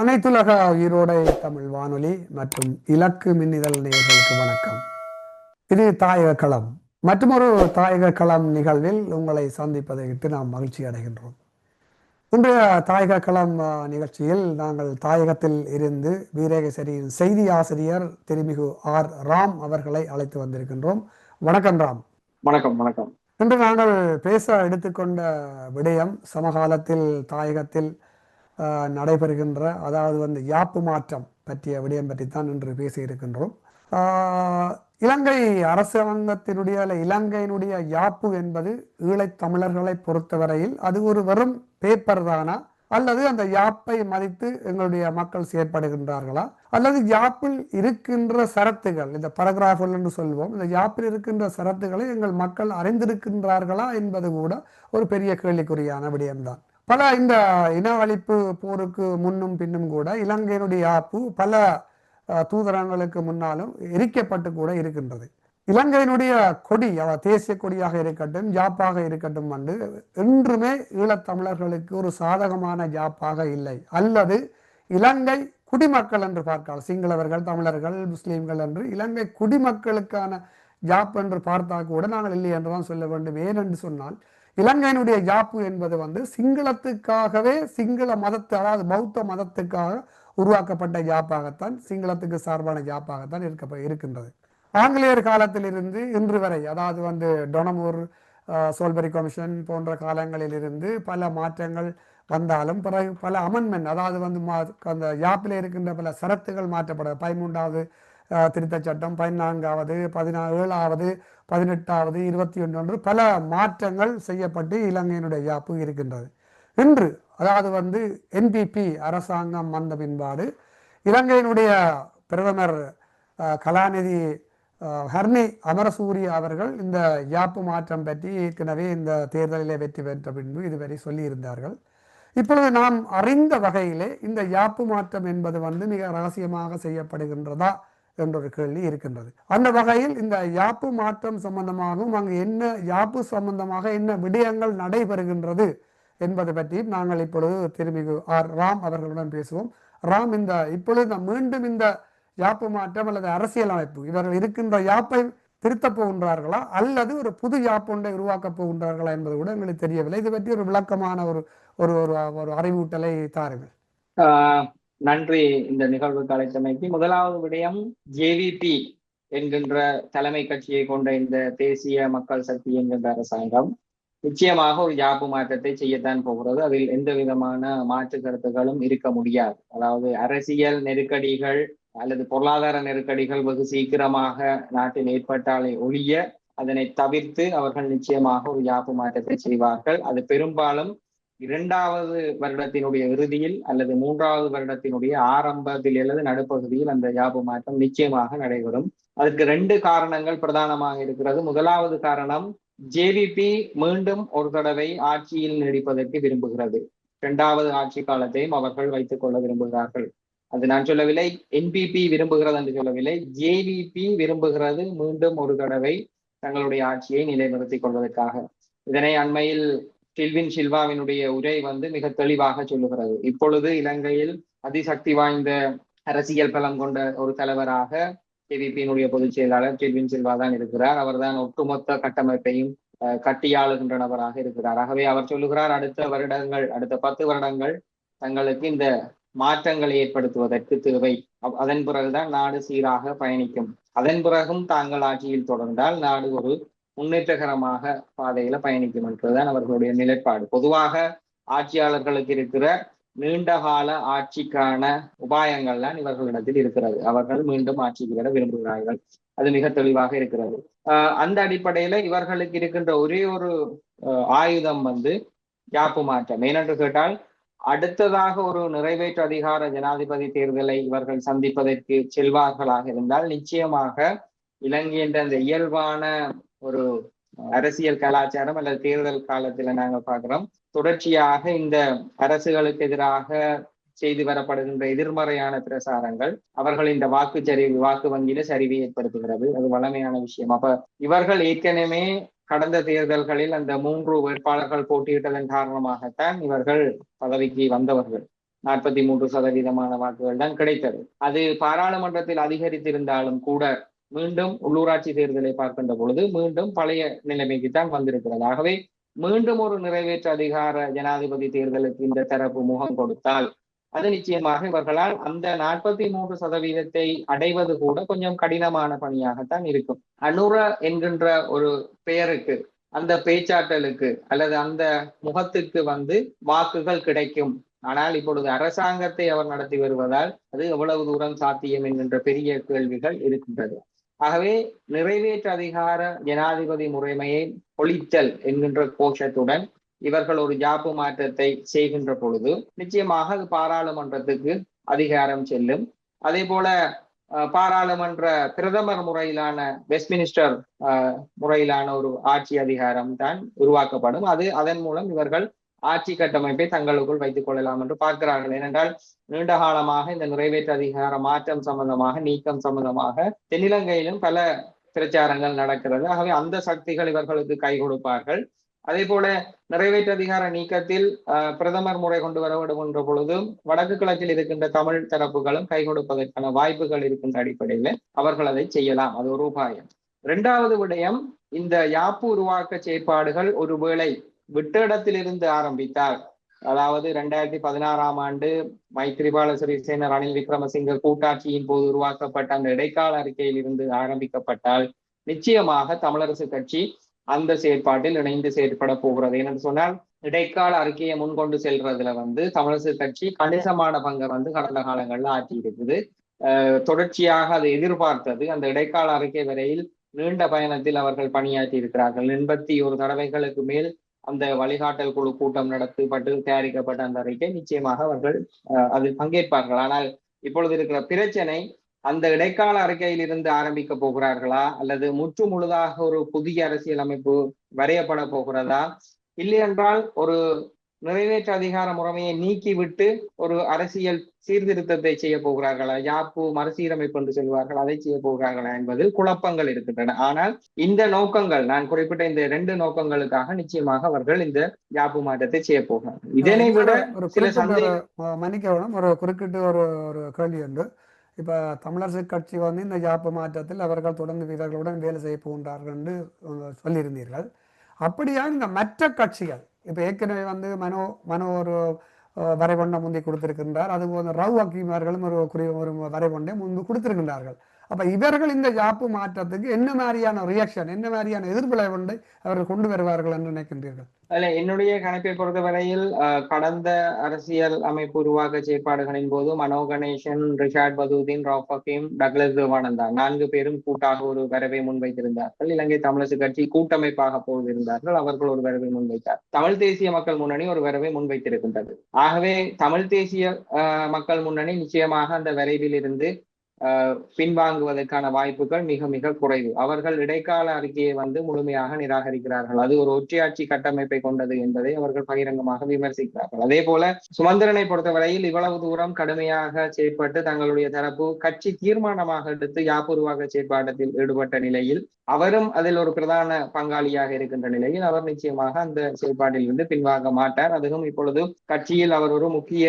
அனைத்துலக ஈரோடை தமிழ் வானொலி மற்றும் இலக்கு மின்னிதழ் நேயர்களுக்கு வணக்கம். இது தாயக களம் மற்றொரு தாயக களம் நிகழ்வில் உங்களை சந்திப்பதை இட்டு நாம் மகிழ்ச்சி அடைகின்றோம். இன்றைய தாயக களம் நிகழ்ச்சியில் நாங்கள் தாயகத்தில் இருந்து வீரகேசரியின் செய்தி ஆசிரியர் திருமிகு ஆர். ராம் அவர்களை அழைத்து வந்திருக்கின்றோம். வணக்கம் ராம். வணக்கம் வணக்கம். இன்று நாங்கள் பேச எடுத்துக்கொண்ட விடயம் சமகாலத்தில் தாயகத்தில் நடைபெறுகின்ற அதாவது வந்து யாப்பு மாற்றம் பற்றிய விடயம் பற்றித்தான் இன்று பேசியிருக்கின்றோம். இலங்கை அரசாங்கத்தினுடைய அல்ல இலங்கையினுடைய யாப்பு என்பது ஈழத் தமிழர்களை பொறுத்தவரையில் அது ஒரு வெறும் பேப்பர் தானா? அல்லது அந்த யாப்பை மதித்து எங்களுடைய மக்கள் செயற்படுகின்றார்களா? அல்லது யாப்பில் இருக்கின்ற சரத்துகள் இந்த பரகிராஃபுகள் என்று சொல்வோம் இந்த யாப்பில் இருக்கின்ற சரத்துகளை எங்கள் மக்கள் அறிந்திருக்கின்றார்களா என்பது கூட ஒரு பெரிய கேள்விக்குறியான விடயம்தான். பல இந்த இன அழிப்பு போருக்கு முன்னும் பின்னும் கூட இலங்கையினுடைய ஆப்பு பல தூதரங்களுக்கு முன்னாலும் எரிக்கப்பட்டு கூட இருக்கின்றது. இலங்கையினுடைய கொடி அவ தேசிய கொடியாக இருக்கட்டும் ஜாப்பாக இருக்கட்டும் வந்து என்றுமே ஈழத்தமிழர்களுக்கு ஒரு சாதகமான ஜாப்பாக இல்லை. அல்லது இலங்கை குடிமக்கள் என்று பார்த்தால் சிங்களவர்கள் தமிழர்கள் முஸ்லீம்கள் என்று இலங்கை குடிமக்களுக்கான ஜாப் என்று பார்த்தா கூட நாங்கள் இல்லை என்று தான் சொல்ல வேண்டும். ஏனென்று சொன்னால் இலங்கையினுடைய யாப்பு என்பது வந்து சிங்களத்துக்காகவே சிங்கள மதத்து அதாவது பௌத்த மதத்துக்காக உருவாக்கப்பட்ட யாப்பாகத்தான் சிங்களத்துக்கு சார்பான யாப்பாகத்தான் இருக்க இருக்கின்றது. ஆங்கிலேயர் காலத்திலிருந்து இன்று வரை அதாவது வந்து டொனமூர் சோல்பரி கமிஷன் போன்ற காலங்களிலிருந்து பல மாற்றங்கள் வந்தாலும் பிறகு பல அமெண்ட்மெண்ட் அதாவது வந்து மா அந்த யாப்பில் இருக்கின்ற பல சரத்துகள் மாற்றப்பட பதிமூன்றாவது திருத்த திருத்தச் சட்டம் பதினான்காவது பதினா ஏழாவது பதினெட்டாவது இருபத்தி ஒன்று பல மாற்றங்கள் செய்யப்பட்டு இலங்கையினுடைய யாப்பு இருக்கின்றது. இன்று அதாவது வந்து என்பிபி அரசாங்கம் வந்த பின்பாடு இலங்கையினுடைய பிரதமர் கலாநிதி ஹர்னி அமரசூரிய அவர்கள் இந்த யாப்பு மாற்றம் பற்றி ஏற்கனவே இந்த தேர்தலிலே வெற்றி பெற்ற பின்பு இதுவரை சொல்லியிருந்தார்கள். இப்பொழுது நாம் அறிந்த வகையிலே இந்த யாப்பு மாற்றம் என்பது வந்து மிக ரகசியமாக செய்யப்படுகின்றதா? என்றொரு கேள்வி இருக்கின்றது. அந்த வகையில் இந்த யாப்பு மாற்றம் சம்பந்தமாகவும் அங்கு என்ன யாப்பு சம்பந்தமாக என்ன விடயங்கள் நடைபெறுகின்றது என்பது பற்றியும் நாங்கள் இப்பொழுது திருமிகு ஆர் ராம் அவர்களுடன் பேசுவோம். ராம் இந்த இப்பொழுது மீண்டும் இந்த யாப்பு மாற்றம் அல்லது அரசியல் அமைப்பு இவர்கள் இருக்கின்ற யாப்பை திருத்தப் போகின்றார்களா? அல்லது ஒரு புது யாப்பு ஒன்றை உருவாக்கப் போகின்றார்களா என்பது கூட எங்களுக்கு தெரியவில்லை. இது பற்றி ஒரு விளக்கமான ஒரு ஒரு ஒரு ஒரு அறிவூட்டலை தாருங்கள். நன்றி இந்த நிகழ்வுக்கு அழைத்தமைக்கு முதலாவது விடயம் ஜேவிபி என்கின்ற தலைமை கட்சியை கொண்ட இந்த தேசிய மக்கள் சக்தி என்கின்ற அரசாங்கம் நிச்சயமாக ஒரு யாப்பு மாற்றத்தை செய்யத்தான் போகிறது. அதில் எந்த விதமான மாற்று கருத்துகளும் இருக்க முடியாது. அதாவது அரசியல் நெருக்கடிகள் அல்லது பொருளாதார நெருக்கடிகள் வெகு சீக்கிரமாக நாட்டில் ஏற்பட்டாலே ஒழிய அதனை தவிர்த்து அவர்கள் நிச்சயமாக ஒரு யாப்பு மாற்றத்தை செய்வார்கள். அது பெரும்பாலும் இரண்டாவது வருடத்தினுடைய இறுதியில் அல்லது மூன்றாவது வருடத்தினுடைய ஆரம்பத்தில் அல்லது நடுப்பகுதியில் அந்த ஜாபு மாற்றம் நிச்சயமாக நடைபெறும். அதுக்கு ரெண்டு காரணங்கள் பிரதானமாக இருக்கிறது. முதலாவது காரணம் ஜேவிபி மீண்டும் ஒரு தடவை ஆட்சியில் நீடிப்பதற்கு விரும்புகிறது. இரண்டாவது ஆட்சி காலத்தையும் அவர்கள் வைத்துக் கொள்ள விரும்புகிறார்கள். அது நான் சொல்லவில்லை என்பிபி விரும்புகிறது என்று சொல்லவில்லை ஜேவிபி விரும்புகிறது மீண்டும் ஒரு தடவை தங்களுடைய ஆட்சியை நிலைநிறுத்திக் கொள்வதற்காக. இதனை அண்மையில் டில்வின் சில்வாவினுடைய உரை வந்து மிக தெளிவாக சொல்லுகிறது. இப்பொழுது இலங்கையில் அதிசக்தி வாய்ந்த அரசியல் பலம் கொண்ட ஒரு தலைவராக டிவிபியினுடைய பொதுச் செயலாளர் டில்வின் சில்வா தான் இருக்கிறார். அவர்தான் ஒட்டுமொத்த கட்டமைப்பையும் கட்டியாளுகின்ற நபராக இருக்கிறார். ஆகவே அவர் சொல்லுகிறார் அடுத்த வருடங்கள் அடுத்த பத்து வருடங்கள் தங்களுக்கு இந்த மாற்றங்களை ஏற்படுத்துவதற்கு தேவை. அதன் பிறகுதான் நாடு சீராக பயணிக்கும். அதன் பிறகும் தாங்கள் ஆட்சியில் தொடர்ந்தால் நாடு ஒரு முன்னேற்றகரமாக பாதையில பயணிக்கும் என்பதுதான் அவர்களுடைய நிலைப்பாடு. பொதுவாக ஆட்சியாளர்களுக்கு இருக்கிற நீண்ட கால ஆட்சிக்கான உபாயங்கள் தான் இவர்களிடத்தில் இருக்கிறது. அவர்கள் மீண்டும் ஆட்சிக்கு வர விரும்புகிறார்கள். அது மிக தெளிவாக இருக்கிறது. அந்த அடிப்படையில இவர்களுக்கு இருக்கின்ற ஒரே ஒரு ஆயுதம் வந்து யாப்பு மாற்றம். ஏனென்று கேட்டால் அடுத்ததாக ஒரு நிறைவேற்று அதிகார ஜனாதிபதி தேர்தலை இவர்கள் சந்திப்பதற்கு செல்வார்களாக இருந்தால் நிச்சயமாக இலங்கையின் அந்த இயல்பான ஒரு அரசியல் கலாச்சாரம் அல்லது தேர்தல் காலத்துல நாங்க பாக்குறோம் தொடர்ச்சியாக இந்த அரசுகளுக்கு எதிராக செய்து வரப்படுகின்ற எதிர்மறையான பிரசாரங்கள் அவர்கள் இந்த வாக்குச்சரிவு வாக்கு வங்கியில சரிவை ஏற்படுத்துகிறது. அது வளமையான விஷயம். அப்ப இவர்கள் ஏற்கனவே கடந்த தேர்தல்களில் அந்த மூன்று வேட்பாளர்கள் போட்டியிட்டதன் காரணமாகத்தான் இவர்கள் பதவிக்கு வந்தவர்கள். நாற்பத்தி மூன்று சதவீதமான வாக்குகள் தான் கிடைத்தது. அது பாராளுமன்றத்தில் அதிகரித்திருந்தாலும் கூட மீண்டும் உள்ளூராட்சி தேர்தலை பார்க்கின்ற பொழுது மீண்டும் பழைய நிலைமைக்கு தான் வந்திருக்கிறது. ஆகவே மீண்டும் ஒரு நிறைவேற்று அதிகார ஜனாதிபதி தேர்தலுக்கு இந்த தரப்பு முகம் கொடுத்தால் அது நிச்சயமாக இவர்களால் அந்த நாற்பத்தி மூன்று சதவீதத்தை அடைவது கூட கொஞ்சம் கடினமான பணியாகத்தான் இருக்கும். அனுர என்கின்ற ஒரு பெயருக்கு அந்த பேச்சாற்றலுக்கு அல்லது அந்த முகத்துக்கு வந்து வாக்குகள் கிடைக்கும். ஆனால் இப்பொழுது அரசாங்கத்தை அவர் நடத்தி வருவதால் அது எவ்வளவு தூரம் சாத்தியம் என்கின்ற பெரிய கேள்விகள் இருக்கின்றது. ஆகவே நிறைவேற்று அதிகார ஜனாதிபதி முறைமையை ஒழித்தல் என்கின்ற கோஷத்துடன் இவர்கள் ஒரு ஜாப்பு மாற்றத்தை செய்கின்ற பொழுது நிச்சயமாக அது பாராளுமன்றத்துக்கு அதிகாரம் செல்லும். அதே போல பாராளுமன்ற பிரதமர் முறையிலான வெஸ்ட்மினிஸ்டர் முறையிலான ஒரு ஆட்சி அதிகாரம் தான் உருவாக்கப்படும். அது அதன் மூலம் இவர்கள் ஆட்சி கட்டமைப்பை தங்களுக்குள் வைத்துக் கொள்ளலாம் என்று பார்க்கிறார்கள். ஏனென்றால் நீண்ட காலமாக இந்த நிறைவேற்று அதிகார மாற்றம் சம்பந்தமாக நீக்கம் சம்பந்தமாக தென்னிலங்கையிலும் பல பிரச்சாரங்கள் நடக்கிறது. ஆகவே அந்த சக்திகள் இவர்களுக்கு கை கொடுப்பார்கள். அதே போல நிறைவேற்று அதிகார நீக்கத்தில் பிரதமர் முறை கொண்டு வர வேண்டும் பொழுதும் வடக்கு கிழக்கில் இருக்கின்ற தமிழ் தரப்புகளும் கை கொடுப்பதற்கான வாய்ப்புகள் இருக்கின்ற அடிப்படையில் அவர்கள் அதை செய்யலாம். அது ஒரு உபாயம். இரண்டாவது விடயம் இந்த யாப்பு உருவாக்க செயற்பாடுகள் ஒருவேளை விட்ட இடத்திலிருந்து ஆரம்பித்தார். அதாவது இரண்டாயிரத்தி பதினாறாம் ஆண்டு மைத்ரிபால சிறிசேன ரணில் விக்ரமசிங்க கூட்டாட்சியின் போது உருவாக்கப்பட்ட அந்த இடைக்கால அறிக்கையில் இருந்து ஆரம்பிக்கப்பட்டால் நிச்சயமாக தமிழரசு கட்சி அந்த செயற்பாட்டில் இணைந்து செயற்பட போகிறது. ஏனென்று சொன்னால் இடைக்கால அறிக்கையை முன்கொண்டு செல்றதுல வந்து தமிழரசு கட்சி கணிசமான பங்கை வந்து கடந்த காலங்கள்ல ஆற்றி இருக்குது தொடர்ச்சியாக அதை எதிர்பார்த்தது அந்த இடைக்கால அறிக்கை வரையில் நீண்ட பயணத்தில் அவர்கள் பணியாற்றி இருக்கிறார்கள் எண்பத்தி ஒரு தடவைகளுக்கு மேல் அந்த வழிகாட்டல் குழு கூட்டம் நடத்தப்பட்டு தயாரிக்கப்பட்ட அந்த அறிக்கை நிச்சயமாக அவர்கள் அதில் பங்கேற்பார்கள். ஆனால் இப்பொழுது இருக்கிற பிரச்சனை அந்த இடைக்கால அறிக்கையில் இருந்து ஆரம்பிக்க போகிறார்களா? அல்லது முற்று முழுதாக ஒரு புதிய அரசியல் அமைப்பு வரையப்பட போகிறதா? இல்லை என்றால் ஒரு நிறைவேற்று அதிகார முறைமையை நீக்கிவிட்டு ஒரு அரசியல் சீர்திருத்தத்தை செய்ய போகிறார்களா? யாப்பு மறுசீரமைப்பு என்று சொல்வார்கள் அதை செய்ய போகிறார்களா என்பதில் குழப்பங்கள் இருக்கின்றன ஆனால் இந்த நோக்கங்கள் நான் குறிப்பிட்ட இந்த இரண்டு நோக்கங்களுக்காக நிச்சயமாக அவர்கள் இந்த யாப்பு மாற்றத்தை செய்ய போகிறார்கள். இதனை விட ஒரு சில மன்னிக்கவும் ஒரு குறுக்கிட்டு ஒரு ஒரு கேள்வி உண்டு. இப்ப தமிழரசு கட்சி வந்து இந்த யாப்பு மாற்றத்தில் அவர்கள் தொடர்ந்து வீரர்களுடன் வேலை செய்ய போகின்றார்கள் என்று சொல்லியிருந்தீர்கள். அப்படியா இந்த மற்ற கட்சிகள் இப்ப ஏற்கனவே வந்து மனோ மனோ ஒரு அஹ், வரைபொண்டை முந்தி கொடுத்திருக்கின்றார். அது போல ரவு அக்கிமார்களும் ஒரு குறி ஒரு வரைபொண்டை முன்பு கொடுத்திருக்கின்றார்கள். அப்ப இவர்கள் இந்த ஜாப்பு மாற்றத்துக்கு என்ன மாதிரியான ரியாக்ஷன் என்ன மாதிரியான எதிர்விளைவுண்டை அவர்கள் கொண்டு வருவார்கள் என்று நினைக்கின்றீர்கள்? அல்ல என்னுடைய கணக்கை பொறுத்தவரையில் அஹ், கடந்த அரசியல் அமைப்பு உருவாக்க செயற்பாடுகளின் போது மனோ கணேசன் ரிஷாட் பதூதீன் ரவுஃப் டக்லஸ் டக்ளஸ் தேவானந்தா நான்கு பேரும் கூட்டாக ஒரு வரவை முன்வைத்திருந்தார்கள். இலங்கை தமிழரசு கட்சி கூட்டமைப்பாக போவிருந்தார்கள் அவர்கள் ஒரு வரவை முன்வைத்தார். தமிழ் தேசிய மக்கள் முன்னணி ஒரு வரவை முன்வைத்திருக்கின்றது. ஆகவே தமிழ் தேசிய மக்கள் முன்னணி நிச்சயமாக அந்த வரைவில் இருந்து பின்வாங்குவதற்கான வாய்ப்புகள் மிக மிக குறைவு. அவர்கள் இடைக்கால அறிக்கையை வந்து முழுமையாக நிராகரிக்கிறார்கள். அது ஒரு ஒற்றையாட்சி கட்டமைப்பை கொண்டது என்பதை அவர்கள் பகிரங்கமாக விமர்சிக்கிறார்கள். அதே போல சுமந்திரனை பொறுத்தவரையில் இவ்வளவு தூரம் கடுமையாக செயற்பட்டு தங்களுடைய தரப்பு கட்சி தீர்மானமாக எடுத்து யாப்புருவாக செயற்பாட்டத்தில் ஈடுபட்ட நிலையில் அவரும் அதில் ஒரு பிரதான பங்காளியாக இருக்கின்ற நிலையில் அவர் நிச்சயமாக அந்த செயற்பாட்டில் இருந்து பின்வாங்க மாட்டார். அதுவும் இப்பொழுது கட்சியில் அவர் ஒரு முக்கிய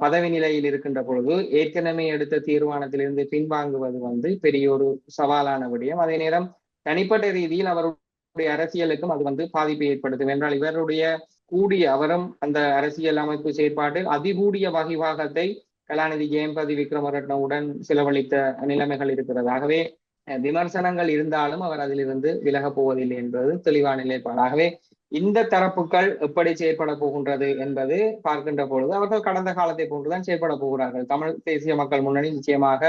பதவி நிலையில் இருக்கின்ற பொழுது ஏற்கனவே எடுத்த தீர்மானத்திலிருந்து பின்வாங்குவது வந்து பெரிய ஒரு சவாலான விடயம். அதே நேரம் தனிப்பட்ட ரீதியில் அவருடைய அரசியலுக்கும் அது வந்து பாதிப்பை ஏற்படுத்தும். என்றால் இவருடைய கூடிய அவரும் அந்த அரசியல் அமைப்பு செயற்பாட்டில் அதிகூடிய வகிவாகத்தை கலாநிதி ஜெயம்பதி விக்ரமரட்னவுடன் செலவழித்த நிலைமைகள் இருக்கிறது. ஆகவே அஹ், விமர்சனங்கள் இருந்தாலும் அவர் அதிலிருந்து விலகப் போவதில்லை என்பது தெளிவான நிலைப்பாடு. ஆகவே இந்த தரப்புகள் எப்படி செயற்பட போகின்றது என்பது பார்க்கின்ற பொழுது அவர்கள் கடந்த காலத்தை போன்றுதான் செயற்பட போகிறார்கள். தமிழ் தேசிய மக்கள் முன்னணி நிச்சயமாக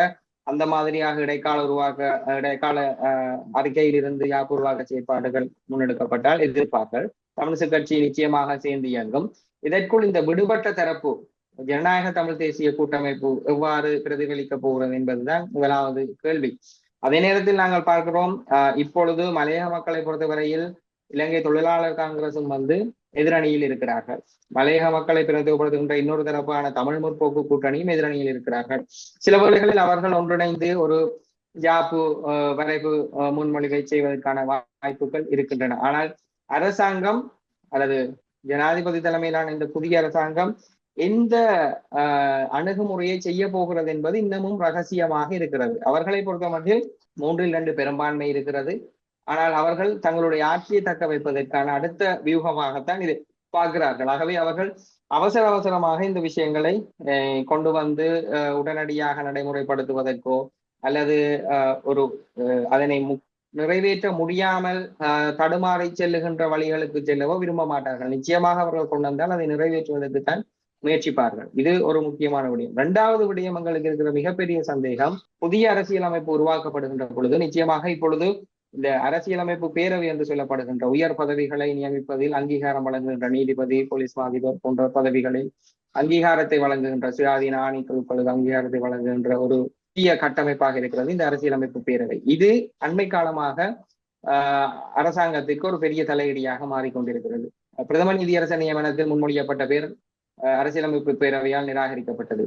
அந்த மாதிரியாக இடைக்கால உருவாக்க இடைக்கால அஹ், அறிக்கையில் இருந்து யாப்பு உருவாக்க செயற்பாடுகள் முன்னெடுக்கப்பட்டால் எதிர்ப்பார்கள். தமிழிசை கட்சி நிச்சயமாக சேர்ந்து இயங்கும். இதற்குள் இந்த விடுபட்ட தரப்பு ஜனநாயக தமிழ் தேசிய கூட்டமைப்பு எவ்வாறு பிரதிபலிக்க போகிறது என்பதுதான் முதலாவது கேள்வி. அதே நேரத்தில் நாங்கள் பார்க்கிறோம் இப்பொழுது மலையக மக்களை பொறுத்தவரையில் இலங்கை தொழிலாளர் காங்கிரசும் வந்து எதிரணியில் இருக்கிறார்கள். மலையக மக்களை பிரதிபடுத்துகின்ற இன்னொரு தரப்பான தமிழ் முற்போக்கு கூட்டணியும் எதிரணியில் இருக்கிறார்கள். சில வேளைகளில் அவர்கள் ஒன்றிணைந்து ஒரு ஜாப்பு வரைவு முன்மொழிவை செய்வதற்கான வாய்ப்புகள் இருக்கின்றன. ஆனால் அரசாங்கம் அல்லது ஜனாதிபதி தலைமையிலான இந்த புதிய அரசாங்கம் எந்த அணுகுமுறையை செய்ய போகிறது என்பது இன்னமும் ரகசியமாக இருக்கிறது. அவர்களை பொறுத்தமட்டில் மூன்றில் இரண்டு பெரும்பான்மை இருக்கிறது. ஆனால் அவர்கள் தங்களுடைய ஆட்சியை தக்க வைப்பதற்கான அடுத்த வியூகமாகத்தான் இது பார்க்கிறார்கள். ஆகவே அவர்கள் அவசர அவசரமாக இந்த விஷயங்களை கொண்டு வந்து உடனடியாக நடைமுறைப்படுத்துவதற்கோ அல்லது ஒரு அதனை நிறைவேற்ற முடியாமல் தடுமாறி செல்லுகின்ற வழிகளுக்கு செல்லவோ விரும்ப மாட்டார்கள். நிச்சயமாக அவர்கள் கொண்டு வந்தால் அதை நிறைவேற்றுவதற்கு தான் முயற்சிப்பார்கள். இது ஒரு முக்கியமான விடயம். இரண்டாவது விடயம் எங்களுக்கு இருக்கிற மிகப்பெரிய சந்தேகம் புதிய அரசியல் அமைப்பு உருவாக்கப்படுகின்ற பொழுது நிச்சயமாக இப்பொழுது இந்த அரசியலமைப்பு பேரவை என்று சொல்லப்படுகின்ற உயர் பதவிகளை நியமிப்பதில் அங்கீகாரம் வழங்குகின்ற நீதிபதி போலீஸ் மாதிபர் போன்ற பதவிகளில் அங்கீகாரத்தை வழங்குகின்ற சுயாதீன ஆணைக்குழுக்களுக்கு அங்கீகாரத்தை வழங்குகின்ற ஒரு தீய கட்டமைப்பாக இருக்கிறது இந்த அரசியலமைப்பு பேரவை. இது அண்மை காலமாக ஆஹ் அரசாங்கத்திற்கு ஒரு பெரிய தலையீடியாக மாறிக்கொண்டிருக்கிறது. பிரதம நீதியரச நியமனத்தில் முன்மொழியப்பட்ட பேர் அரசியலமைப்பு பேரவையால் நிராகரிக்கப்பட்டது.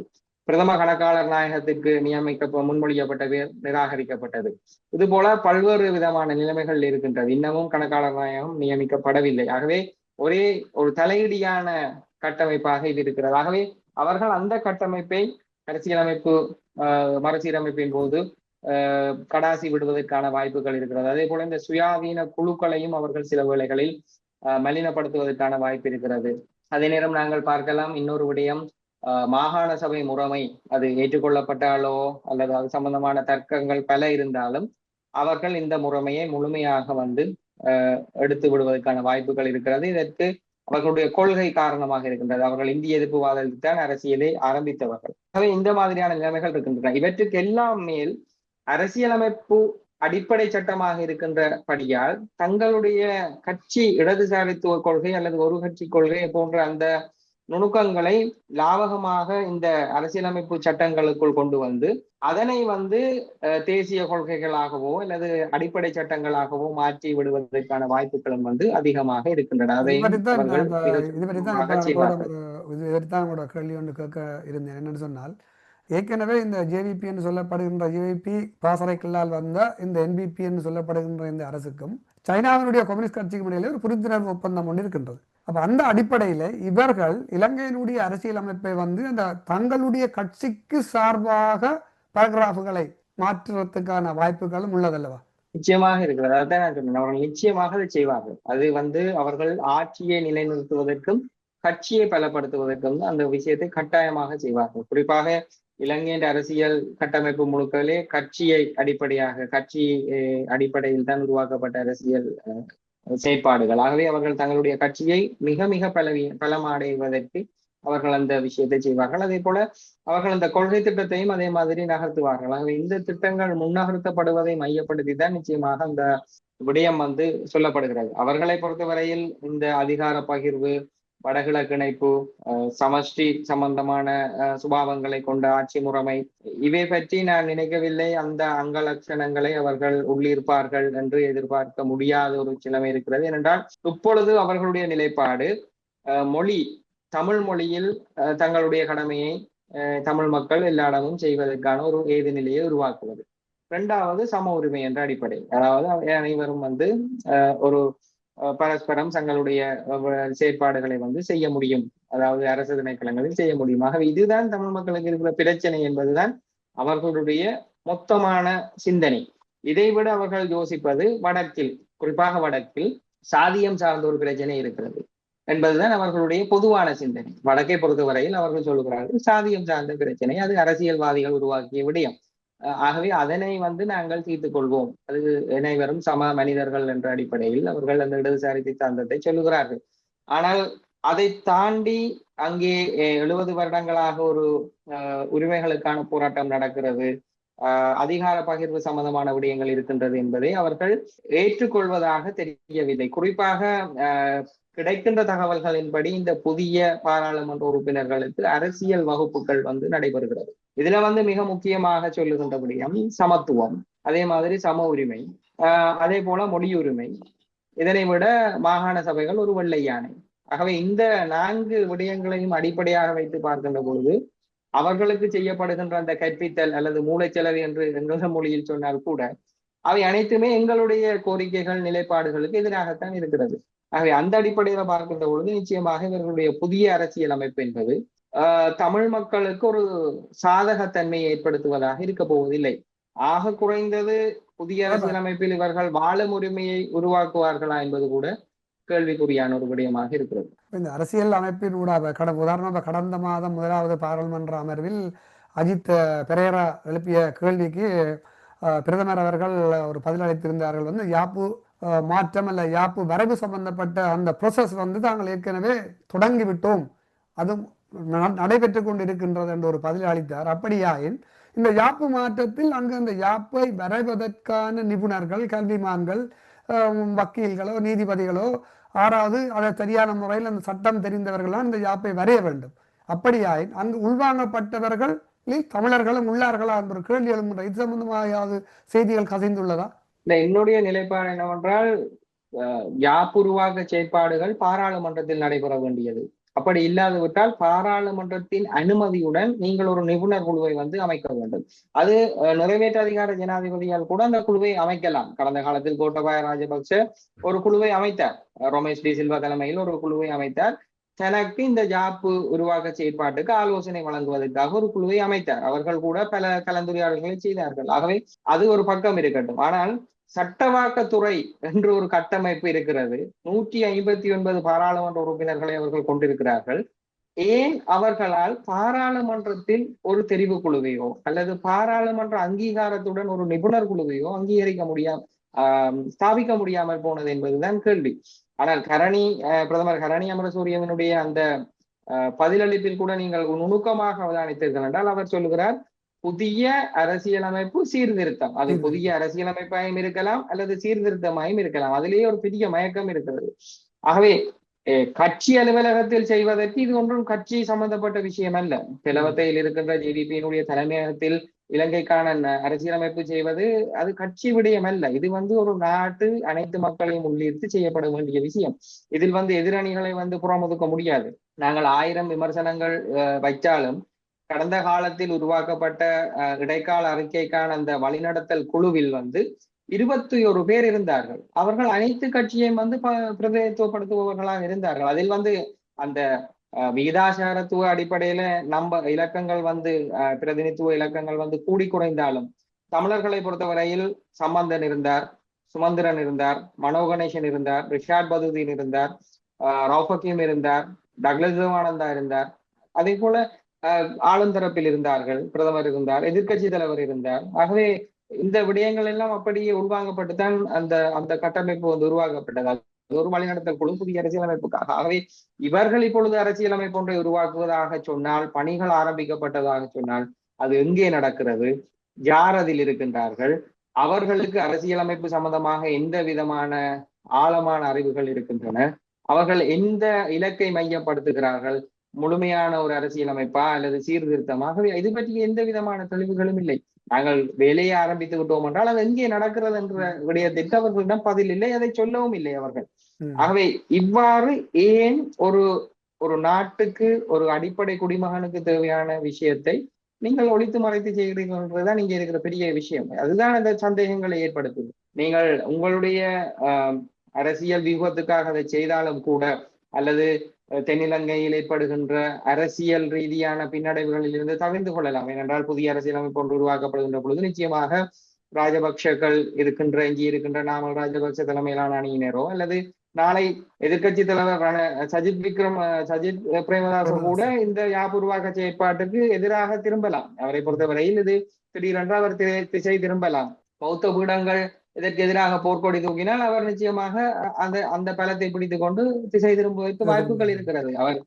பிரதம கணக்காளர் நாயகத்திற்கு நியமிக்க முன்மொழியப்பட்டது நிராகரிக்கப்பட்டது. இது போல பல்வேறு விதமான நிலைமைகள் இருக்கின்றது. இன்னமும் கணக்காளர் நாயகம் நியமிக்கப்படவில்லை. ஆகவே ஒரே ஒரு தலையீடியான கட்டமைப்பாக இது இருக்கிறது. ஆகவே அவர்கள் அந்த கட்டமைப்பை அரசியலமைப்பு மறுசீரமைப்பின் போது கடாசி விடுவதற்கான வாய்ப்புகள் இருக்கிறது. அதே போல இந்த சுயாதீன குழுக்களையும் அவர்கள் சில வேளைகளில் மலினப்படுத்துவதற்கான வாய்ப்பு இருக்கிறது. அதே நேரம் நாங்கள் பார்க்கலாம் இன்னொரு விடயம் மாகாண சபை முறைமை அது ஏற்றுக்கொள்ளப்பட்டாலோ அல்லது அது சம்பந்தமான தர்க்கங்கள் பல இருந்தாலும் அவர்கள் இந்த முறைமையை முழுமையாக வந்து எடுத்து விடுவதற்கான வாய்ப்புகள் இருக்கிறது. இதற்கு அவர்களுடைய கொள்கை காரணமாக இருக்கின்றது. அவர்கள் இந்திய எதிர்ப்பு வாதத்தான் அரசியலை ஆரம்பித்தவர்கள். ஆகவே இந்த மாதிரியான நிலைமைகள் இருக்கின்றன. இவற்றுக்கு எல்லாம் மேல் அரசியலமைப்பு அடிப்படை சட்டமாக இருக்கின்றபடியால் தங்களுடைய கட்சி இடதுசாரித்துவ கொள்கை அல்லது ஒரு கட்சி கொள்கை போன்ற அந்த நுணுக்கங்களை லாவகமாக இந்த அரசியலமைப்பு சட்டங்களுக்குள் கொண்டு வந்து அதனை வந்து தேசிய கொள்கைகளாகவோ அல்லது அடிப்படை சட்டங்களாகவோ மாற்றி விடுவதற்கான வாய்ப்புகளும் வந்து அதிகமாக இருக்கின்றன. அதை உங்களோட கேள்வி ஒன்று கேட்க இருந்தேன். என்னன்னு சொன்னால் ஏற்கனவே இந்த ஜேவிபி என்று சொல்லப்படுகின்ற ஜேவிபி பாசறைக்கல்லால் வந்த இந்த என்பிபி என்று சொல்லப்படுகின்ற இந்த அரசுக்கும் சைனாவினுடைய கம்யூனிஸ்ட் கட்சிக்கும் இடையிலே ஒரு புரிந்துணர்வு ஒப்பந்தம் ஒன்று இருக்கின்றது. அப்ப அந்த அடிப்படையில இவர்கள் இலங்கையினுடைய அரசியலமைப்பை வந்து அந்த தங்களுடைய கட்சிக்கு சார்பாக பாராகிராஃபுகளை மாற்றுறதுக்கான வாய்ப்புகளும் உள்ளதல்லவா? நிச்சயமாக இருக்கிறது. அதான் நான் சொன்னேன். அவர்கள் நிச்சயமாக அதை செய்வார்கள். அது வந்து அவர்கள் ஆட்சியை நிலைநிறுத்துவதற்கும் கட்சியை பலப்படுத்துவதற்கும் அந்த விஷயத்தை கட்டாயமாக செய்வார்கள். குறிப்பாக இலங்கையின் அரசியல் கட்டமைப்பு முழுக்களே கட்சியை அடிப்படையாக கட்சி அடிப்படையில் தான் உருவாக்கப்பட்ட அரசியல் செயற்பாடுகள் ஆகவே அவர்கள் தங்களுடைய கட்சியை மிக மிக பலவி பலமடைவதற்கு அவர்கள் அந்த விஷயத்தை செய்வார்கள். அதே போல அவர்கள் அந்த கொள்கை திட்டத்தையும் அதே மாதிரி நகர்த்துவார்கள். ஆகவே இந்த திட்டங்கள் முன்னகர்த்தப்படுவதை மையப்படுத்தி தான் நிச்சயமாக அந்த விடயம் வந்து சொல்லப்படுகிறது. அவர்களை பொறுத்தவரையில் இந்த அதிகார பகிர்வு வடகிழக்கு இணைப்பு சமஷ்டி சம்பந்தமான சுபாவங்களை கொண்ட ஆட்சி முறைமை. இவை பற்றி நான் நினைக்கவில்லை. அந்த அங்க லட்சணங்களை அவர்கள் உள்ளிருப்பார்கள் என்று எதிர்பார்க்க முடியாத ஒரு சிலமை இருக்கிறது. ஏனென்றால் இப்பொழுது அவர்களுடைய நிலைப்பாடு மொழி தமிழ் மொழியில் தங்களுடைய கடமையை தமிழ் மக்கள் எல்லா இடமும் செய்வதற்கான ஒரு ஏது நிலையை உருவாக்குவது. இரண்டாவது சம உரிமை என்ற அடிப்படை. அதாவது அனைவரும் வந்து ஒரு பரஸ்பரம் தங்களுடைய செயற்பாடுகளை வந்து செய்ய முடியும். அதாவது அரசு திணைக்களங்களில் செய்ய முடியும். ஆகவே இதுதான் தமிழ் மக்களுக்கு இருக்கிற பிரச்சனை என்பதுதான் அவர்களுடைய மொத்தமான சிந்தனை. இதைவிட அவர்கள் யோசிப்பது வடக்கில் குறிப்பாக வடக்கில் சாதியம் சார்ந்த ஒரு பிரச்சனை இருக்கிறது என்பதுதான் அவர்களுடைய பொதுவான சிந்தனை. வடக்கை பொறுத்தவரையில் அவர்கள் சொல்லுகிறார்கள் சாதியம் சார்ந்த பிரச்சனை அது அரசியல்வாதிகள் உருவாக்கிய விடயம். ஆகவே அதனை வந்து நாங்கள் தீர்த்து கொள்வோம். அது அனைவரும் சம மனிதர்கள் என்ற அடிப்படையில் அவர்கள் அந்த இடதுசாரி சித்தாந்தத்தை சொல்லுகிறார்கள். ஆனால் அதை தாண்டி அங்கே எழுபது வருடங்களாக ஒரு உரிமைகளுக்கான போராட்டம் நடக்கிறது. அதிகார பகிர்வு சம்பந்தமான விடயங்கள் இருக்கின்றது என்பதை அவர்கள் ஏற்றுக்கொள்வதாக தெரியவில்லை. குறிப்பாக கிடைக்கின்ற தகவல்களின்படி இந்த புதிய பாராளுமன்ற உறுப்பினர்களுக்கு அரசியல் வகுப்புகள் வந்து நடைபெறுகிறது. இதுல வந்து மிக முக்கியமாக சொல்லுகின்ற விடயம் சமத்துவம். அதே மாதிரி சம உரிமை. ஆஹ் அதே போல மொழியுரிமை. இதனை விட மாகாண சபைகள் ஒரு வெள்ளை யானை. ஆகவே இந்த நான்கு விடயங்களையும் அடிப்படையாக வைத்து பார்க்கின்ற பொழுது அவர்களுக்கு செய்யப்படுகின்ற அந்த கற்பித்தல் அல்லது மூளைச்செலவு என்று எங்கள மொழியில் சொன்னால் கூட அவை அனைத்துமே எங்களுடைய கோரிக்கைகள் நிலைப்பாடுகளுக்கு எதிராகத்தான் இருக்கிறது. ஆகவே அந்த அடிப்படையில பார்க்கின்ற பொழுது நிச்சயமாக இவர்களுடைய புதிய அரசியல் அமைப்பு என்பது தமிழ் மக்களுக்கு ஒரு சாதகத்தன்மையை ஏற்படுத்துவதாக இருக்க போவதில்லை. ஆக குறைந்தது புதிய அரசியலமைப்பில் இவர்கள் வாழும் உரிமையை உருவாக்குவார்களா என்பது கூட கேள்விக்குறியான ஒரு விடயமாக இருக்கிறது. இந்த அரசியல் அமைப்பின் ஊடாக கட உதாரணமாக கடந்த மாதம் முதலாவது பாராளுமன்ற அமர்வில் அஜித் பெரேரா எழுப்பிய கேள்விக்கு பிரதமர் அவர்கள் ஒரு பதிலளித்திருந்தார்கள் வந்து யாப்பு மாற்றம் அல்ல யாப்பு வரைவு சம்பந்தப்பட்ட அந்த ப்ரோசஸ் வந்து தாங்கள் ஏற்கனவே தொடங்கி விட்டோம் நடைபெற்றுக் கொண்டிருக்கின்றது என்று ஒரு பதில் அளித்தார். அப்படியாயின் இந்த யாப்பு மாற்றத்தில் அங்கு அந்த யாப்பை வரைவதற்கான நிபுணர்கள் கல்விமான்கள் வக்கீல்களோ நீதிபதிகளோ ஆறாவது அதை சரியான முறையில் அந்த சட்டம் தெரிந்தவர்களாம் இந்த யாப்பை வரைய வேண்டும். அப்படியாயின் அங்கு உள்வாங்கப்பட்டவர்களில் தமிழர்களும் உள்ளார்களா என்ற ஒரு கேள்வி எழும்புகிற இது சம்பந்தமாக செய்திகள் கசிந்துள்ளதா? என்னுடைய நிலைப்பாடு என்னவென்றால் அஹ், யாப்புருவாக்க செயற்பாடுகள் பாராளுமன்றத்தில் நடைபெற வேண்டியது. அப்படி இல்லாதுவிட்டால் பாராளுமன்றத்தின் அனுமதியுடன் நீங்கள் ஒரு நிபுணர் குழுவை வந்து அமைக்க வேண்டும். அது நிறைவேற்று அதிகார ஜனாதிபதியால் கூட அந்த குழுவை அமைக்கலாம். கடந்த காலத்தில் கோட்டபாய ராஜபக்ச ஒரு குழுவை அமைத்தார். ரமேஷ் டி சில்வா தலைமையில் ஒரு குழுவை அமைத்தார். தனக்கு இந்த ஜாப்பு உருவாக்க செயற்பாட்டுக்கு ஆலோசனை வழங்குவதற்காக ஒரு குழுவை அமைத்தார். அவர்கள் கூட பல கலந்துரையாடல்களை செய்தார்கள். ஆகவே அது ஒரு பக்கம் இருக்கட்டும். ஆனால் சட்டவாக்கத்துறை என்று ஒரு கட்டமைப்பு இருக்கிறது. நூற்றி ஐம்பத்தி ஒன்பது பாராளுமன்ற உறுப்பினர்களை அவர்கள் கொண்டிருக்கிறார்கள். ஏன் அவர்களால் பாராளுமன்றத்தில் ஒரு தெரிவு குழுவையோ அல்லது பாராளுமன்ற அங்கீகாரத்துடன் ஒரு நிபுணர் குழுவையோ அங்கீகரிக்க முடியாம ஆஹ் ஸ்தாபிக்க முடியாமல் போனது என்பதுதான் கேள்வி. ஆனால் கரணி அஹ் பிரதமர் கரணி அமரசூரியவனுடைய அந்த பதிலளிப்பில் கூட நீங்கள் நுணுக்கமாக அவதானித்தீர்கள் என்றால் அவர் சொல்லுகிறார் புதிய அரசியலமைப்பு சீர்திருத்தம். அது புதிய அரசியலமைப்பாயும் இருக்கலாம் அல்லது சீர்திருத்தமாயும் இருக்கலாம். அதிலேயே ஒரு பெரிய மயக்கம் இருக்கிறது. ஆகவே கட்சி அலுவலகத்தில் செய்வதற்கு இது ஒன்றும் கட்சி சம்பந்தப்பட்ட விஷயம் அல்ல. பிளவத்தையில் இருக்கின்ற ஜிடிபியினுடைய தலைமையகத்தில் இலங்கைக்கான அரசியலமைப்பு செய்வது அது கட்சி விடயம் அல்ல. இது வந்து ஒரு நாட்டு அனைத்து மக்களையும் உள்ளிட்டு செய்யப்பட வேண்டிய விஷயம். இதில் வந்து எதிரணிகளை வந்து புறமுதுக்க முடியாது. நாங்கள் ஆயிரம் விமர்சனங்கள் வைத்தாலும் கடந்த காலத்தில் உருவாக்கப்பட்ட இடைக்கால அறிக்கைக்கான அந்த வழிநடத்தல் குழுவில் வந்து இருபத்தி ஒரு பேர் இருந்தார்கள். அவர்கள் அனைத்து கட்சியையும் வந்து ப- பிரதிநிதித்துவப்படுத்துபவர்களாக இருந்தார்கள். அதில் வந்து அந்த விகிதாசாரத்துவ அடிப்படையில நம்ம இலக்கங்கள் வந்து பிரதிநிதித்துவ இலக்கங்கள் வந்து கூடி குறைந்தாலும் தமிழர்களை பொறுத்தவரையில் சம்பந்தன் இருந்தார் சுமந்திரன் இருந்தார் மனோ கணேசன் இருந்தார் ரிஷாட் பதுதீன் இருந்தார் அஹ், ரவுஃபக்கீம் இருந்தார் டக்லஸ் தேவானந்தா இருந்தார். அதே போல அஹ், இருந்தார்கள் பிரதமர் இருந்தார் எதிர்க்கட்சி தலைவர் இருந்தார். ஆகவே இந்த விடயங்கள் எல்லாம் அப்படியே உள்வாங்கப்பட்டுதான் அந்த அந்த கட்டமைப்பு வந்து உருவாக்கப்பட்டதால் ஒரு வழிநடத்தல் குழு புதிய அரசியலமைப்புக்காக. ஆகவே இவர்கள் இப்பொழுது அரசியலமைப்பு ஒன்றை உருவாக்குவதாக சொன்னால் பணிகள் ஆரம்பிக்கப்பட்டதாக சொன்னால் அது எங்கே நடக்கிறது? யார் அதில் இருக்கின்றார்கள். அவர்களுக்கு அரசியலமைப்பு சம்பந்தமாக எந்த விதமான ஆழமான அறிவுகள் இருக்கின்றன? அவர்கள் எந்த இலக்கை மையப்படுத்துகிறார்கள்? முழுமையான ஒரு அரசியலமைப்பா அல்லது சீர்திருத்தமாகவே இது பற்றி எந்த விதமான தெளிவுகளும் இல்லை. நாங்கள் வேலையை ஆரம்பித்து விட்டோம் என்றால் அது எங்கே நடக்கிறது என்ற விடயத்திற்கு அவர்களிடம் பதில் இல்லை அதை சொல்லவும் இல்லை அவர்கள். ஆகவே இவ்வாறு ஏன் ஒரு ஒரு நாட்டுக்கு ஒரு அடிப்படை குடிமகனுக்கு தேவையான விஷயத்தை நீங்கள் ஒழித்து மறைத்து செய்கிறீர்கள்ன்றதுதான் இங்க இருக்கிற பெரிய விஷயம். அதுதான் அந்த சந்தேகங்களை ஏற்படுத்துது. நீங்கள் உங்களுடைய அரசியல் வியூகத்துக்காக அதை செய்தாலும் கூட அல்லது தென்னிலங்கையில் ஏற்படுகின்ற அரசியல் ரீதியான பின்னடைவுகளில் இருந்து தவிர்த்து கொள்ளலாம். ஏனென்றால் புதிய அரசியலமைப்பு ஒன்று உருவாக்கப்படுகின்ற பொழுது நிச்சயமாக ராஜபக்ஷர்கள் இருக்கின்ற இங்கே இருக்கின்ற நாமல் ராஜபக்ஷ தலைமையிலான அணியினரோ அல்லது நாளை எதிர்கட்சி தலைவர் சஜித் விக்ரம் அஹ், சஜித் பிரேமதாசன் கூட இந்த யாபூர்வாக செயற்பாட்டுக்கு எதிராக திரும்பலாம். அவரை பொறுத்தவரையில் இது திடீரென்று அவர் திசை திரும்பலாம். பௌத்த பீடங்கள் இதற்கு எதிராக போர்க்கொடி தூக்கினால் அவர் நிச்சயமாக அந்த அந்த பலத்தை பிடித்துக் கொண்டு திசை திரும்புவதற்கு வாய்ப்புகள் இருக்கிறது. அவர்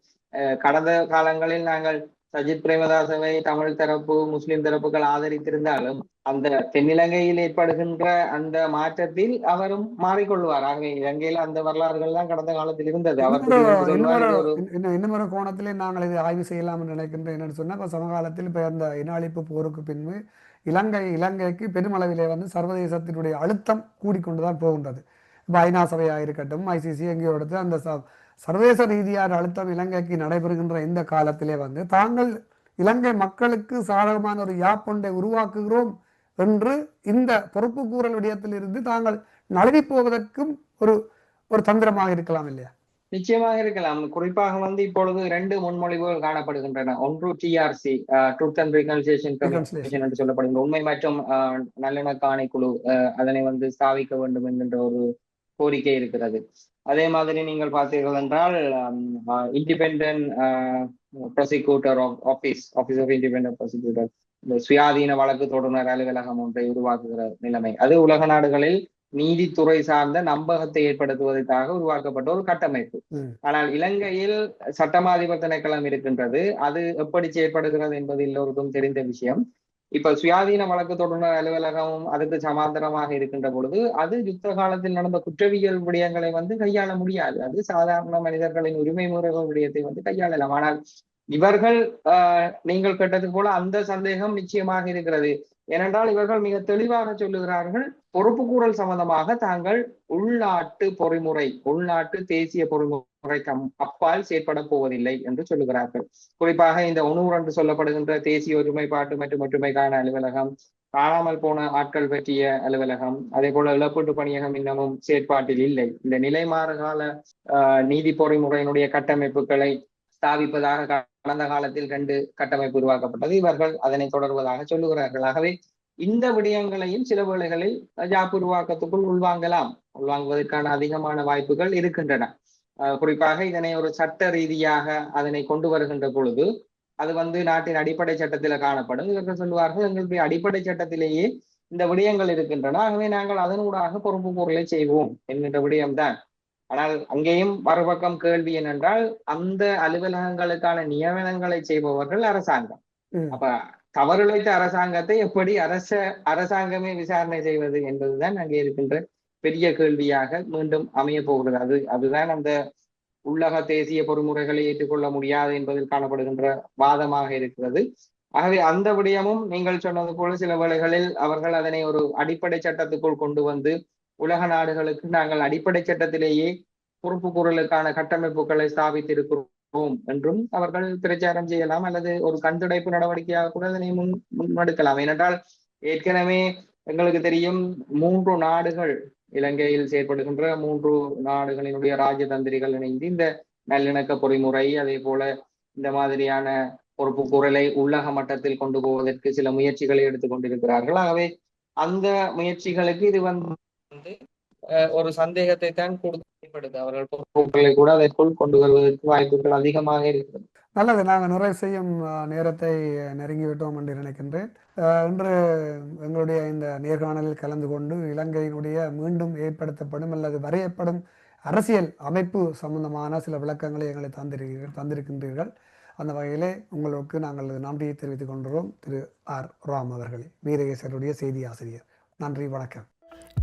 கடந்த காலங்களில் நாங்கள் சஜித் பிரேமதாசவை தமிழ் தரப்பு முஸ்லிம் தரப்புகள் ஆதரித்திருந்தாலும் அந்த தென்னிலங்கையில் ஏற்படுகின்ற அந்த மாற்றத்தில் அவரும் மாறிக்கொள்வார். ஆகவே இலங்கையில் அந்த வரலாறுகள் தான் கடந்த காலத்தில் இருந்தது. இன்னும் கோணத்திலே நாங்கள் இதை ஆய்வு செய்யலாம் என்று நினைக்கின்றேன். என்னன்னு சொன்னா இப்போ சமகாலத்தில் இப்போ அந்த இனஅழிப்பு போருக்கு பின்பு இலங்கை இலங்கைக்கு பெருமளவிலே வந்து சர்வதேசத்தினுடைய அழுத்தம் கூடிக்கொண்டுதான் போகின்றது. இப்போ ஐநா சபையாக இருக்கட்டும் ஐசிசி எங்கேயோ எடுத்து அந்த சர்வதேச ரீதியான அழுத்தம் இலங்கைக்கு நடைபெறுகின்ற இந்த காலத்திலே வந்து தாங்கள் இலங்கை மக்களுக்கு சாதகமான ஒரு யாப்பொண்டை உருவாக்குகிறோம் என்று இந்த பொறுப்பு கூறல் விடயத்திலிருந்து தாங்கள் நழுவி போவதற்கும் ஒரு ஒரு தந்திரமாக இருக்கலாம் இல்லையா? நிச்சயமாக இருக்கலாம். குறிப்பாக வந்து இப்பொழுது ரெண்டு முன்மொழிவுகள் காணப்படுகின்றன. ஒன்று TRC truth and reconciliation. Commission என்று சொல்லப்படுகின்ற உண்மை மற்றும் நல்லிணக்க ஆணைக்குழு அதனை வந்து ஸ்தாபிக்க வேண்டும் என்கின்ற ஒரு கோரிக்கை இருக்கிறது. அதே மாதிரி நீங்கள் பார்த்தீர்கள் என்றால் independent prosecutor office office of independent prosecutor இந்த சுயாதீன வழக்கு தொடர்னர் அலுவலகம் ஒன்றை உருவாக்குகிற நிலைமை. அது உலக நாடுகளில் நீதித்துறை சார்ந்த நம்பகத்தை ஏற்படுத்துவதற்காக உருவாக்கப்பட்ட ஒரு கட்டமைப்பு. ஆனால் இலங்கையில் சட்டமாதிபர் திணைக்களம் இருக்கின்றது. அது எப்படி செயற்படுகிறது என்பது எல்லோருக்கும் தெரிந்த விஷயம். இப்ப சுயாதீன வழக்கு தொடர்னர் அலுவலகமும் அதுக்கு சமாந்தரமாக இருக்கின்ற பொழுது அது யுத்த காலத்தில் நடந்த குற்றவியல் விடயங்களை வந்து கையாள முடியாது. அது சாதாரண மனிதர்களின் உரிமை முறைகள் விடயத்தை வந்து கையாளலாம். ஆனால் இவர்கள் ஆஹ், நீங்கள் கேட்டது போல அந்த சந்தேகம் நிச்சயமாக இருக்கிறது. ஏனென்றால் இவர்கள் மிக தெளிவாக சொல்லுகிறார்கள் பொறுப்புக்கூறல் சம்பந்தமாக தாங்கள் உள்நாட்டு பொறிமுறை உள்நாட்டு தேசிய பொறிமுறைக்கு கம் அப்பால் செயற்பட போவதில்லை என்று சொல்லுகிறார்கள். குறிப்பாக இந்த உணவு என்று சொல்லப்படுகின்ற தேசிய ஒருமைப்பாட்டு மற்றும் ஒற்றுமைக்கான அலுவலகம் காணாமல் போன ஆட்கள் பற்றிய அலுவலகம் அதே போல இழப்பீட்டு பணியகம் இன்னமும் செயற்பாட்டில் இல்லை. இந்த நிலைமாறுகால ஆஹ், நீதி பொறிமுறையினுடைய கட்டமைப்புகளை ஸ்தாபிப்பதாக கடந்த காலத்தில் ரெண்டு கட்டமைப்பு உருவாக்கப்பட்டது. இவர்கள் அதனை தொடர்வதாக சொல்லுகிறார்கள். ஆகவே இந்த விடயங்களையும் சில வேளைகளில் ஜாப் உருவாக்கத்துக்குள் உள்வாங்கலாம். உள்வாங்குவதற்கான அதிகமான வாய்ப்புகள் இருக்கின்றன. அஹ் குறிப்பாக இதனை ஒரு சட்ட ரீதியாக அதனை கொண்டு வருகின்ற பொழுது அது வந்து நாட்டின் அடிப்படை சட்டத்தில காணப்படும். இவர்கள் சொல்லுவார்கள் எங்களுடைய அடிப்படை சட்டத்திலேயே இந்த விடயங்கள் இருக்கின்றன. ஆகவே நாங்கள் அதனூடாக பொறுப்பு பொருளை செய்வோம் என்கின்ற விடயம்தான். ஆனால் அங்கேயும் மறுபக்கம் கேள்வி என்னென்றால் அந்த அலுவலகங்களுக்கான நியமனங்களை செய்பவர்கள் அரசாங்கம். அப்ப தவறிழைத்த அரசாங்கத்தை எப்படி அரச அரசாங்கமே விசாரணை செய்வது என்பதுதான் அங்கே இருக்கின்ற பெரிய கேள்வியாக மீண்டும் அமைய போகிறது. அது அதுதான் அந்த உள்ளக தேசிய பொறிமுறைகளை ஏற்றுக்கொள்ள முடியாது என்பதில் காணப்படுகின்ற வாதமாக இருக்கிறது. ஆகவே அந்த விடயமும் நீங்கள் சொன்னது போல சில வேளைகளில் அவர்கள் அதனை ஒரு அடிப்படை சட்டத்துக்குள் கொண்டு வந்து உலக நாடுகளுக்கு நாங்கள் அடிப்படை சட்டத்திலேயே பொறுப்பு குரலுக்கான கட்டமைப்புகளை ஸ்தாபித்திருக்கிறோம் என்றும் அவர்கள் பிரச்சாரம் செய்யலாம் அல்லது ஒரு கண்துடைப்பு நடவடிக்கையாக கூட அதனை முன் முன்னெடுக்கலாம். ஏனென்றால் ஏற்கனவே எங்களுக்கு தெரியும் மூன்று நாடுகள் இலங்கையில் செயற்படுகின்ற மூன்று நாடுகளினுடைய ராஜதந்திரிகள் இணைந்து இந்த நல்லிணக்க பொறிமுறை அதே போல இந்த மாதிரியான பொறுப்பு குரலை உள்ளக மட்டத்தில் கொண்டு போவதற்கு சில முயற்சிகளை எடுத்துக் கொண்டிருக்கிறார்கள். ஆகவே அந்த முயற்சிகளுக்கு இது வந்து அஹ், ஒரு சந்தேகத்தை தான் கொடுக்கப்படுது அவர்கள் பொறுப்புகளை கூட அதற்குள் கொண்டு வருவதற்கு வாய்ப்புகள் அதிகமாக இருக்கிறது. நல்லது. நாங்கள் நிறைவு செய்யும் நேரத்தை நெருங்கிவிட்டோம் என்று நினைக்கின்றேன். இன்று எங்களுடைய இந்த நேர்காணலில் கலந்து கொண்டு இலங்கையினுடைய மீண்டும் ஏற்படுத்தப்படும் அல்லது வரையப்படும் அரசியல் அமைப்பு சம்பந்தமான சில விளக்கங்களை எங்களை தந்திருக்கிறீர்கள் தந்திருக்கின்றீர்கள். அந்த வகையிலே உங்களுக்கு நாங்கள் நன்றியை தெரிவித்துக் கொள்கிறோம். திரு ஆர் ராம் அவர்களே வீரகேசருடைய செய்தி ஆசிரியர். நன்றி. வணக்கம்.